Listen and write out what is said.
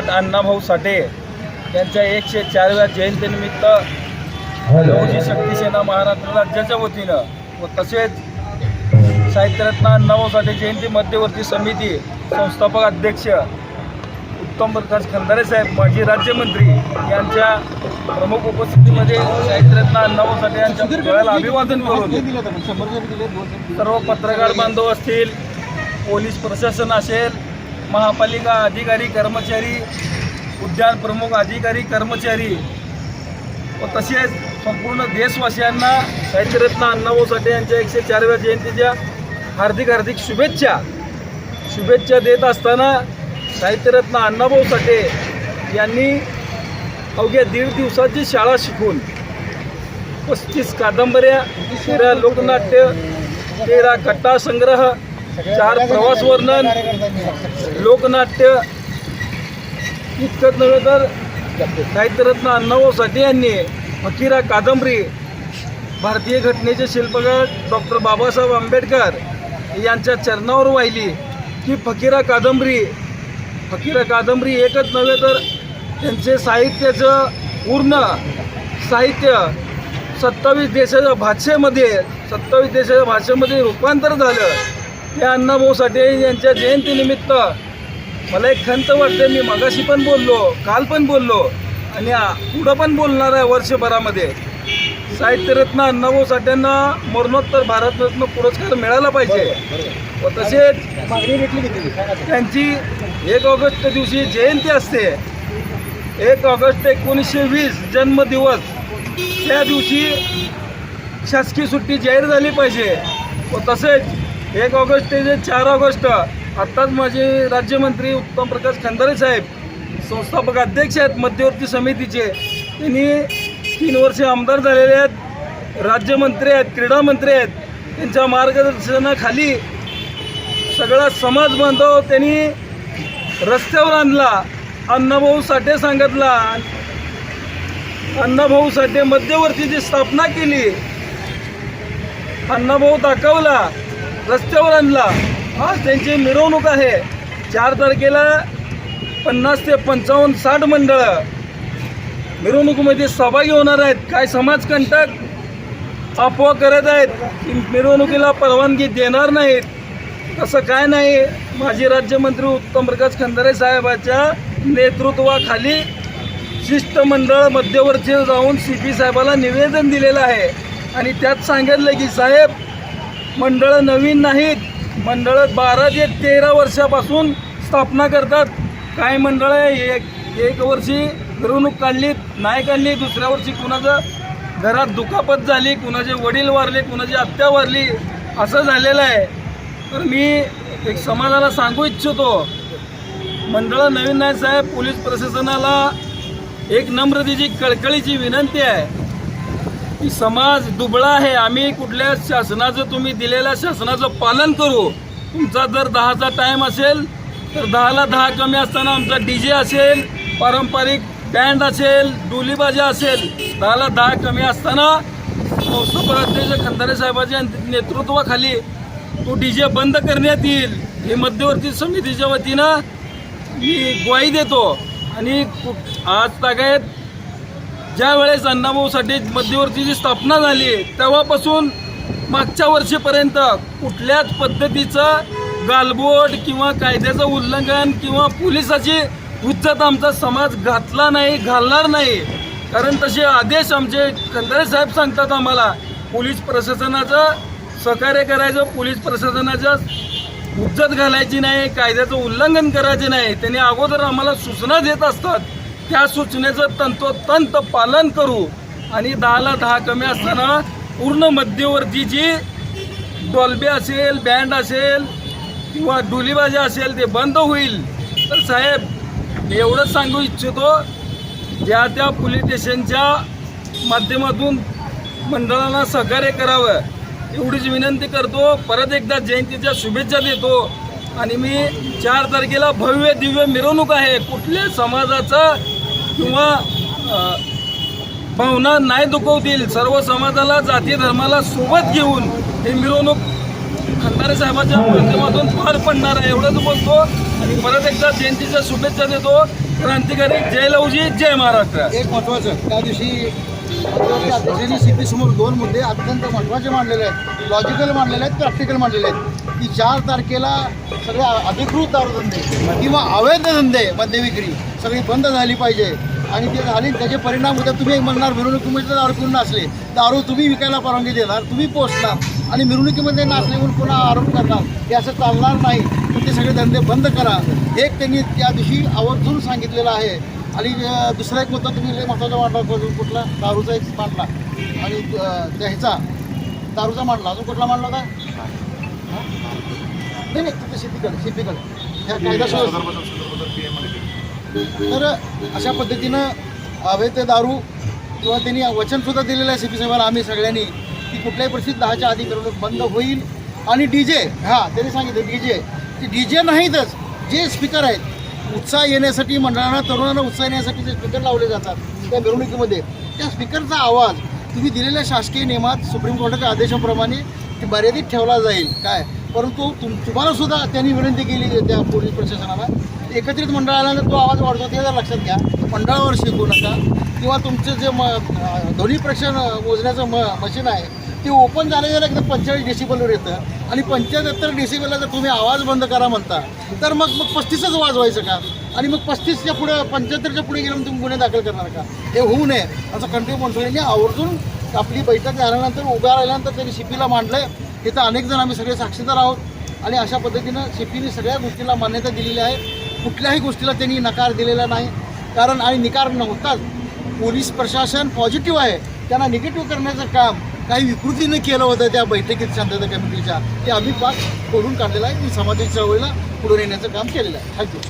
सम्राट अण्णाभाऊ साठे यांच्या एकशे चारव्या जयंतीनिमित्त शक्ती सेना महाराष्ट्र राज्याच्या वतीनं व तसेच साहित्यरत्न अण्णाभाऊ साठे जयंती मध्यवर्ती समिती संस्थापक अध्यक्ष उत्तम प्रकाश खंदारे साहेब माजी राज्यमंत्री यांच्या प्रमुख उपस्थितीमध्ये साहित्यरत्न अण्णाभाऊ साठे यांच्या पुतळ्याला अभिवादन करून सर्व पत्रकार बांधव असतील पोलीस प्रशासन असेल महापालिका अधिकारी कर्मचारी उद्यान प्रमुख अधिकारी कर्मचारी व तसेच संपूर्ण देशवासियांना साहित्यरत्न अण्णाभाऊ साठे यांच्या एकशे चारव्या जयंतीच्या हार्दिक हार्दिक शुभेच्छा. शुभेच्छा देत असताना साहित्यरत्न अण्णाभाऊ साठे यांनी अवघ्या दीड दिवसाची शाळा शिकून पस्तीस कादंबऱ्या तेरा लोकनाट्य तेरा कट्टा संग्रह चार प्रवास वर्णन लोकनाट्य इतकंच नव्हे तर साहित्यरत्न अण्णाभाऊ साठे यांनी फकीरा कादंबरी भारतीय घटनेचे शिल्पकार डॉक्टर बाबासाहेब आंबेडकर यांच्या चरणावर वाहिली. की फकीरा कादंबरी फकीरा कादंबरी एकच नव्हे तर त्यांचे साहित्याचं पूर्ण साहित्य सत्तावीस देशाच्या भाषेमध्ये सत्तावीस देशाच्या भाषेमध्ये रूपांतर झालं. त्या अण्णाभाऊ साठे यांच्या जयंतीनिमित्त मला एक खंत वाटते मी मगाशी पण बोललो काल पण बोललो आणि पुढं पण बोलणार आहे वर्षभरामध्ये. साहित्यरत्न अण्णाभाऊ साठ्यांना मरणोत्तर भारतरत्न पुरस्कार मिळाला पाहिजे. व तसेच त्यांची एक ऑगस्ट दिवशी जयंती असते. एक ऑगस्ट एकोणीसशे वीस जन्मदिवस. त्या दिवशी शासकीय सुट्टी जाहीर झाली पाहिजे. व तसेच एक ऑगस्ट ते जे चार ऑगस्ट आत्ताच माझे राज्यमंत्री उत्तम प्रकाश खंदारे साहेब संस्थापक अध्यक्ष आहेत मध्यवर्ती समितीचे. त्यांनी तीन वर्षे आमदार झालेले आहेत राज्यमंत्री आहेत क्रीडा मंत्री आहेत. त्यांच्या मार्गदर्शनाखाली सगळा समाज बांधव त्यांनी रस्त्यावर आणला अण्णाभाऊ साठे सांगितला. अण्णाभाऊ साठे मध्यवर्तीची स्थापना केली. अण्णाभाऊ दाखवला. रस्त्यावर आणला. आज त्यांची मिरवणूक आहे. चार तारखेला पन्नास ते पंचावन्न साठ मंडळं मिरवणुकीमध्ये सहभागी होणार आहेत. काय समाजकंटक अफवा करत आहेत की मिरवणुकीला परवानगी देणार नाहीत? तसं काय नाही. माजी राज्यमंत्री उत्तम प्रकाश खंदारे साहेबाच्या नेतृत्वाखाली शिष्टमंडळ मध्यवर्ती जाऊन सी पी साहेबाला निवेदन दिलेलं आहे. आणि त्यात सांगितलं की साहेब मंडळं नवीन नाहीत. मंडळं बारा ते तेरा वर्षापासून स्थापना करतात. काय मंडळं एक एक वर्षी मिरवणूक काढली नाही काढली दुसऱ्या वर्षी कुणाचं घरात दुखापत झाली कुणाचे वडील वारले कुणाची आत्या वारली असं झालेलं आहे. तर मी एक समाजाला सांगू इच्छितो मंडळं नवीन नाही साहेब. पोलीस प्रशासनाला एक नम्रतेची कळकळीची विनंती आहे. की समाज दुबळा आहे. आम्ही कुठल्या शासनाचं तुम्ही दिलेल्या शासनाचं पालन करू. तुमचा जर दहाचा टाईम असेल तर दहाला दहा कमी असताना आमचा डी जे असेल पारंपरिक बँड असेल डोलीबाजा असेल दहाला दहा कमी असताना संस्थापक खंदारे साहेबांच्या नेतृत्वाखाली तो डी जे बंद करण्यात येईल. हे मध्यवर्ती समितीच्या वतीनं मी ग्वाही देतो. आणि आज तागायत ज्या वेळेस अण्णाभाऊसाठी मध्यवर्तीची स्थापना झाली तेव्हापासून मागच्या वर्षीपर्यंत कुठल्याच पद्धतीचं गालबोट किंवा कायद्याचं उल्लंघन किंवा पोलिसाची उच्चत आमचा समाज घातला नाही घालणार नाही. कारण तसे आदेश आमचे खंदारे साहेब सांगतात आम्हाला पोलीस प्रशासनाचं सहकार्य करायचं पोलीस प्रशासनाच्या उज्जत घालायची नाही कायद्याचं उल्लंघन करायचे नाही. त्यांनी अगोदर आम्हाला सूचना देत असतात. त्या सूचनेचं तंतोतंत पालन करू आणि दहाला दहा कमी असताना पूर्ण मध्यवर्ती जी डॉल्बे असेल बँड असेल किंवा डुलीबाजी असेल ते बंद होईल. तर साहेब मी एवढंच सांगू इच्छितो ज्या त्या पोलीस स्टेशनच्या माध्यमातून मंडळाला सहकार्य करावं एवढीच विनंती करतो. परत एकदा जयंतीच्या शुभेच्छा देतो. आणि मी चार तारखेला भव्य दिव्य मिरवणूक आहे. कुठल्या समाजाचं किंवा भावना नाही दुखवतील सर्व समाजाला जाती धर्माला सोबत घेऊन ही मिरवणूक खंदारे साहेबाच्या माध्यमातून पार पडणार आहे एवढंच बोलतो. आणि परत एकदा जयंतीच्या शुभेच्छा देतो. क्रांतिकारी जय लवजी जय महाराष्ट्र. एक महत्वाचं त्या दिवशी महत्त्वाच्या अध्यक्षांनी समोर दोन मुद्दे अत्यंत महत्त्वाचे मांडलेले आहेत. लॉजिकल मांडलेले आहेत प्रॅक्टिकल मांडलेले आहेत. की चार तारखेला सगळे अधिकृत दारूधंदे किंवा अवैध धंदे मद्य विक्री सगळी बंद झाली पाहिजे. आणि ते झाली त्याचे परिणाम उद्या तुम्ही म्हणणार मिरवणुकीमध्ये दारू पिऊन नाचले. दारू तुम्ही विकायला परवानगी देणार तुम्ही पोचणार. आणि मिरवणुकीमध्ये नाचले म्हणून पुन्हा आरोप करणार? हे असं चालणार नाही. तर ते सगळे धंदे बंद करा. एक त्यांनी त्या दिवशी आवर्जून सांगितलेलं आहे. आणि दुसरा एक मुद्दा तुम्ही लय महत्त्वाचा मांडला कुठला? दारूचा एक मांडला. आणि ह्याचा दारूचा मांडला. अजून कुठला मांडला होता? नाही नाही तिथे शेतीकडे शेतीकडे. ह्या तर अशा पद्धतीनं अवैध दारू किंवा त्यांनी वचनसुद्धा दिलेलं आहे सी पी आम्ही सगळ्यांनी की कुठल्याही परिस्थितीत दहाच्या आधी मिरवणूक बंद होईल. आणि डी जे हां त्यांनी सांगितलं डी जे ते डी जे नाहीतच जे स्पीकर आहेत उत्साह येण्यासाठी मंडळांना तरुणांना उत्साह येण्यासाठी जे स्पीकर लावले जातात त्या मिरवणुकीमध्ये. त्या स्पीकरचा आवाज तुम्ही दिलेल्या शासकीय नियमात सुप्रीम कोर्टाच्या आदेशाप्रमाणे मर्यादित ठेवला जाईल. काय? परंतु तुम तुम्हाला सुद्धा त्यांनी विनंती केली त्या पोलीस प्रशासनाला. एकत्रित मंडळाला जर तो आवाज वाढतो ते जर लक्षात घ्या. मंडळावर शिकू नका. किंवा तुमचं जे म ध्वनी प्रक्षण मोजण्याचं म मशीन आहे ते ओपन झालं झालं एकदम पंचेचाळीस डेसिबलवर येतं. आणि पंच्याहत्तर डेसिबलला जर तुम्ही आवाज बंद करा म्हणता तर मग मग पस्तीसच वाजवायचं का? आणि मग पस्तीसच्या पुढे पंच्याहत्तरच्या पुढे गेल्यावर तुम्ही म्हणजे गुन्हे दाखल करणार का? हे होऊ नये. असं कंट्री मंत्र्यांनी आवर्जून आपली बैठक झाल्यानंतर उभ्या राहिल्यानंतर त्यांनी शिपीला मांडलं इथं अनेक जण आम्ही सगळे साक्षीदार आहोत. आणि अशा पद्धतीनं शिपीने सगळ्या गोष्टीला मान्यता दिलेली आहे. कुठल्याही गोष्टीला त्यांनी नकार दिलेला नाही. कारण आणि निकार नव्हताच. पोलीस प्रशासन पॉझिटिव्ह आहे. त्यांना निगेटिव्ह करण्याचं काम काही विकृतीनं केलं होतं त्या बैठकीत शांतता कमिटीच्या ते आम्ही पाक खोडून काढलेलं आहे. आणि समाजाच्या चळवळीला पुढे नेण्याचं काम केलेलं आहे. थँक्यू